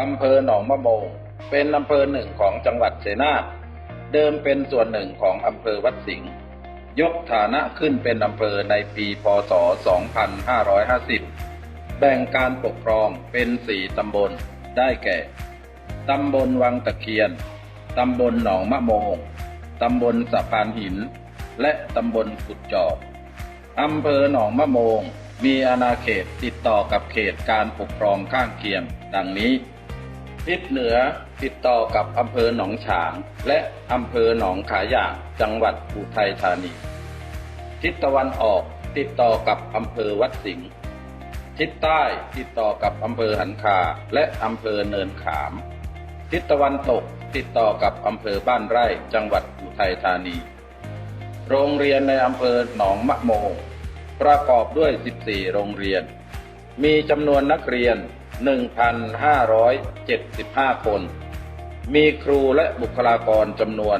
อำเภอหนองมะโมงเป็นอำเภอหนึ่งของจังหวัดเสนาเดิมเป็นส่วนหนึ่งของอำเภอวัดสิงห์ยกฐานะขึ้นเป็นอำเภอในปีพศ 2550 แบ่งการปกครองเป็นสี่ตำบล ได้แก่ ตำบลวังตะเคียน ตำบลหนองมะโมง ตำบลสะพานหิน และตำบลกุดจอบอำเภอหนองมะโมง มีอาณาเขตติดต่อกับเขตการปกครองข้างเคียง ดังนี้ ทิศเหนือติดต่อกับอำเภอหนองฉาง และอำเภอหนองขายางจังหวัดอุทัยธานี ทิศตะวันออกติดต่อกับอำเภอวัดสิงห์ทิศใต้ติดต่อกับอำเภอหันคาและอำเภอเนินขาม ทิศตะวันตกติดต่อกับอำเภอบ้านไร่จังหวัดอุทัยธานี โรงเรียนในอำเภอหนองมะโมงประกอบด้วย 14 โรงเรียน มีจำนวนนักเรียน 1,575 คน มีครูและบุคลากรจำนวน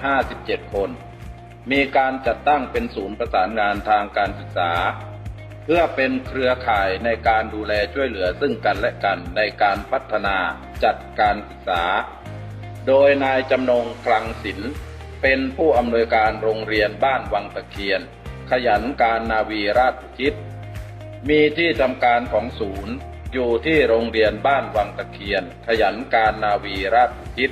157 คน มีการจัดตั้งเป็นศูนย์ประสานงานทางการศึกษา เพื่อเป็นเครือข่ายในการดูแลช่วยเหลือซึ่งกันและกันในการพัฒนาจัดการศึกษา โดยนายจำนงคลังศิลป์เป็นผู้อำนวยการโรงเรียนบ้านวังตะเคียน ขยันการนาวีราชอุทิศมีที่ทำการของศูนย์ อยู่ที่โรงเรียนบ้านวังตะเคียน ขยันการนาวีราชอุทิศ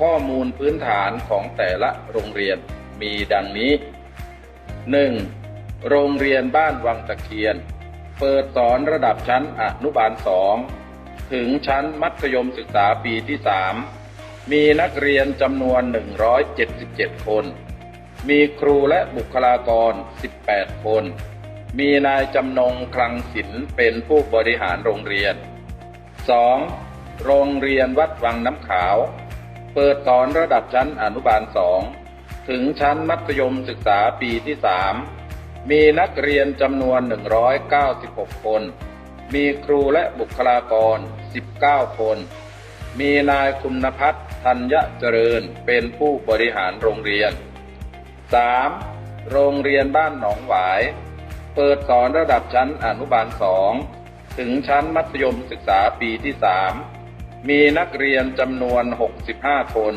ข้อมูลพื้นฐานของแต่ละโรงเรียนมีดังนี้ 1. โรงเรียนบ้านวังตะเคียน เปิดสอนระดับชั้นอนุบาลสองถึงชั้นมัธยมศึกษาปีที่สามมีนักเรียนจำนวน 177 คน มีครูและบุคลากร 18 คน มีนายจำนงคลังศิลป์เป็นผู้บริหารโรงเรียน 2. โรงเรียนวัดวังน้ำขาว เปิดสอนระดับชั้นอนุบาลสองถึงชั้นมัธยมศึกษาปีที่สามมีนักเรียนจำนวน 196 คน มีครูและบุคลากร 19 คน มีนายคุณพัฒน์ธัญเจริญเป็นผู้บริหารโรงเรียน 3. โรงเรียนบ้านหนองหวาย เปิดสอนระดับชั้นอนุบาลสองถึงชั้นมัธยมศึกษาปีที่สามมีนักเรียนจำนวน 65 คน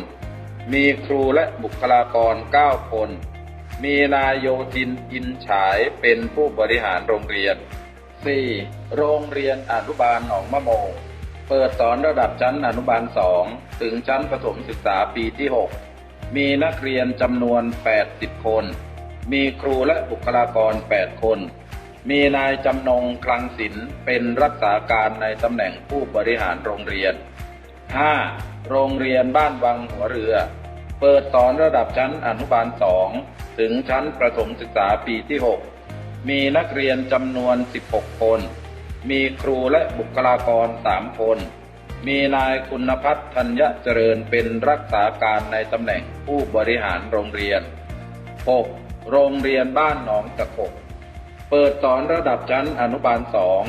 มีครูและบุคลากร 9 คน มีนายโยทินอินฉายเป็นผู้บริหารโรงเรียน 4. โรงเรียนอนุบาลหนองมะโมงเปิดสอนระดับชั้นอนุบาลสองถึงชั้นประถมศึกษาปีที่ 6 มีนักเรียนจำนวน 80 คน มีครูและบุคลากร 8 คน มีนายจำนงคลังศิลป์เป็นรักษาการในตำแหน่งผู้บริหารโรงเรียน 5. โรงเรียนบ้านวังหัวเรือ เปิดสอนระดับชั้นอนุบาลสองถึงชั้นประถมศึกษาปีที่ 6 มีนักเรียนจำนวน 16 คน มีครูและบุคลากร 3 คน มีนายคุณพัฒน์ธัญเจริญเป็นรักษาการในตำแหน่งผู้บริหารโรงเรียน 6. โรงเรียนบ้านหนองตะขบเปิดสอนระดับชั้นอนุบาลสอง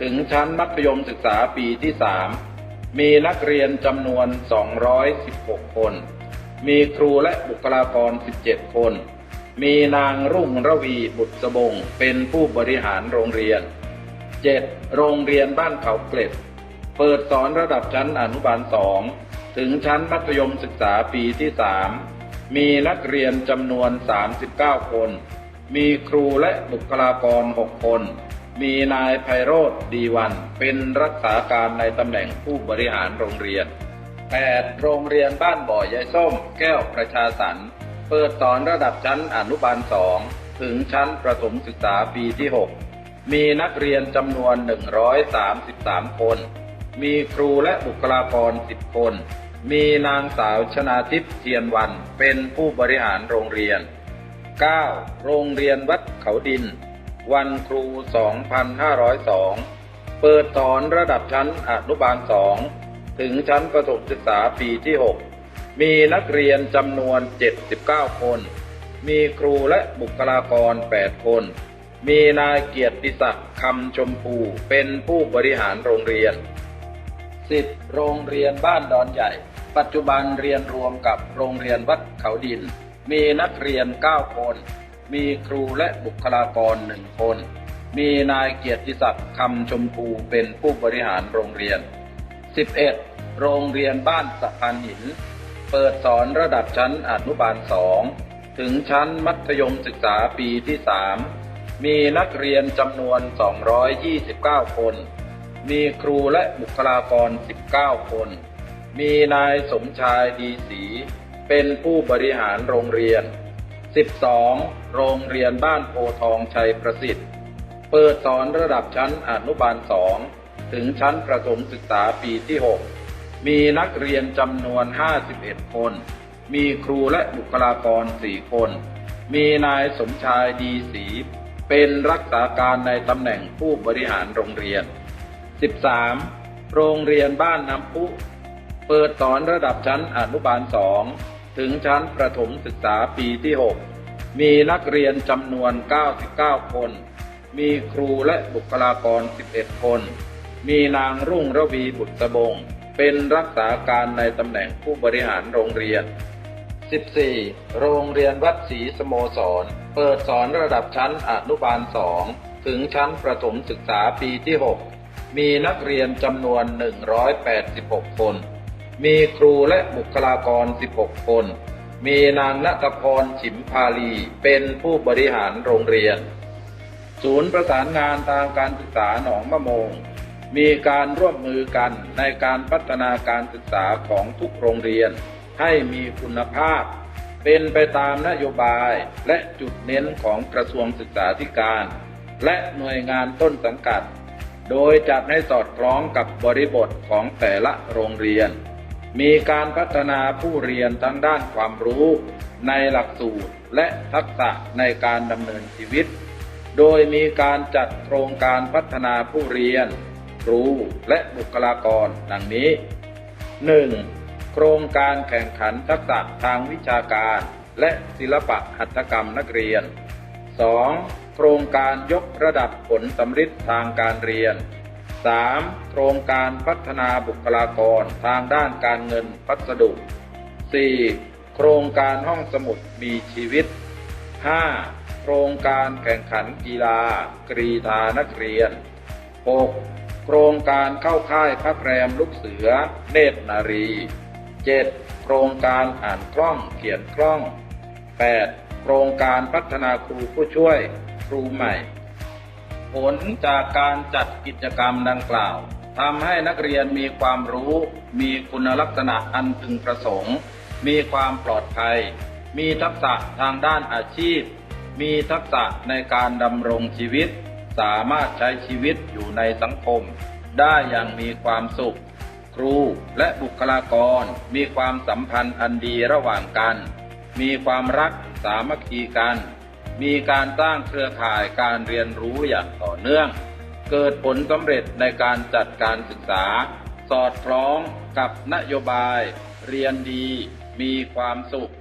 ถึงชั้นมัธยมศึกษาปีที่สามมีนักเรียนจำนวน 216 คน มีครูและบุคลากร 17 คน มีนางรุ่งระวีบุตรสบงเป็นผู้บริหารโรงเรียน 7. โรงเรียนบ้านเขาเกล็ด เปิดสอนระดับชั้นอนุบาลสองถึงชั้นมัธยมศึกษาปีที่สาม มีนักเรียนจำนวน 39 คน มีครูและบุคลากร 6 คน มีนายไพโรธดีวัน เป็นรักษาการในตำแหน่งผู้บริหารโรงเรียน 8. โรงเรียนบ้านบ่อยายส้ม แก้วประชาสรรค์เปิดสอนระดับชั้นอนุบาลสองถึงชั้นประถมศึกษาปีที่ 6 มีนักเรียนจำนวน 133 คน มีครูและบุคลากร 10 คน มีนางสาวชนาทิพย์เทียนวันเป็นผู้บริหารโรงเรียน 9. โรงเรียนวัดเขาดิน วันครู 2502 เปิดสอนระดับชั้นอนุบาลสองถึงชั้นประถมศึกษาปีที่ 6 มีนักเรียนจำนวน 79 คน มีครูและบุคลากร 8 คน มีนายเกียรติศักดิ์คำชมพูเป็นผู้บริหารโรงเรียน 10. โรงเรียนบ้านดอนใหญ่ ปัจจุบันเรียนรวมกับโรงเรียนวัดเขาดิน มีนักเรียน 9 คน มีครูและบุคลากรหนึ่งคน มีนายเกียรติศักดิ์คำชมพูเป็นผู้บริหารโรงเรียน 11. โรงเรียนบ้านสะพานหิน เปิดสอนระดับชั้นอนุบาล2ถึงชั้นมัธยมศึกษาปีที่ 3 มีนักเรียนจำนวน 229 คน มีครูและบุคลากร 19 คน มีนายสมชายดีศรีเป็นผู้บริหารโรงเรียน 12. โรงเรียนบ้านโพทองชัยประสิทธิ์ เปิดสอนระดับชั้นอนุบาล2ถึงชั้นประถมศึกษาปีที่ 6 มีนักเรียนจำนวน 51 คน มีครูและบุคลากร 4 คน มีนายสมชายดีศรีเป็นรักษาการในตำแหน่งผู้บริหารโรงเรียน 13. โรงเรียนบ้านน้ำพุ เปิดสอนระดับชั้นอนุบาล2ถึงชั้นประถมศึกษาปีที่ 6 มีนักเรียนจำนวน 99 คน มีครูและบุคลากร 11 คน มีนางรุ่งระวีบุตรบง เป็นรักษาการในตำแหน่งผู้บริหารโรงเรียน 14. โรงเรียนวัดศรีสโมสร เปิดสอนระดับชั้นอนุบาล2ถึงชั้นประถมศึกษาปีที่ 6 มีนักเรียนจำนวน 186 คน มีครูและบุคลากร 16 คน มีนางณตพรฉิมพาลีเป็นผู้บริหารโรงเรียน ศูนย์ประสานงานทางการศึกษาหนองมะโมง มีการร่วมมือกันในการพัฒนาการศึกษาของทุกโรงเรียน ให้มีคุณภาพ เป็นไปตามนโยบายและจุดเน้นของกระทรวงศึกษาธิการ และหน่วยงานต้นสังกัด โดยจัดให้สอดคล้องกับบริบทของแต่ละโรงเรียน มีการพัฒนาผู้เรียนทั้งด้านความรู้ในหลักสูตรและทักษะในการดำเนินชีวิต โดยมีการจัดโครงการพัฒนาผู้เรียน ครูและบุคลากรดังนี้ 1. โครงการแข่งขันทักษะทางวิชาการ และศิลปะหัตถกรรมนักเรียน 2. โครงการยกระดับผลสำฤทธิ์ทางการเรียน 3. โครงการพัฒนาบุคลากรทางด้านการเงินพัสดุ 4. โครงการห้องสมุดมีชีวิต 5. โครงการแข่งขันกีฬา กรีธานักเรียน 6. โครงการเข้าค่ายพักแรมลูกเสือ เนตรนารี 7. โครงการอ่านกล้องเขียนกล้อง 8. โครงการพัฒนาครูผู้ช่วย ครูใหม่ ผลจากการจัดกิจกรรมดังกล่าวทำให้นักเรียนมีความรู้ มีคุณลักษณะอันพึงประสงค์ มีความปลอดภัย มีทักษะทางด้านอาชีพ มีทักษะในการดำรงชีวิต สามารถใช้ชีวิตอยู่ในสังคม ได้อย่างมีความสุข ครูและบุคลากร มีความสัมพันธ์อันดีระหว่างกัน มีความรักสามัคคีกัน มีการสร้างเครือข่ายการเรียนรู้อย่างต่อเนื่อง เกิดผลสำเร็จในการจัดการศึกษา สอดคล้องกับนโยบาย เรียนดี มีความสุข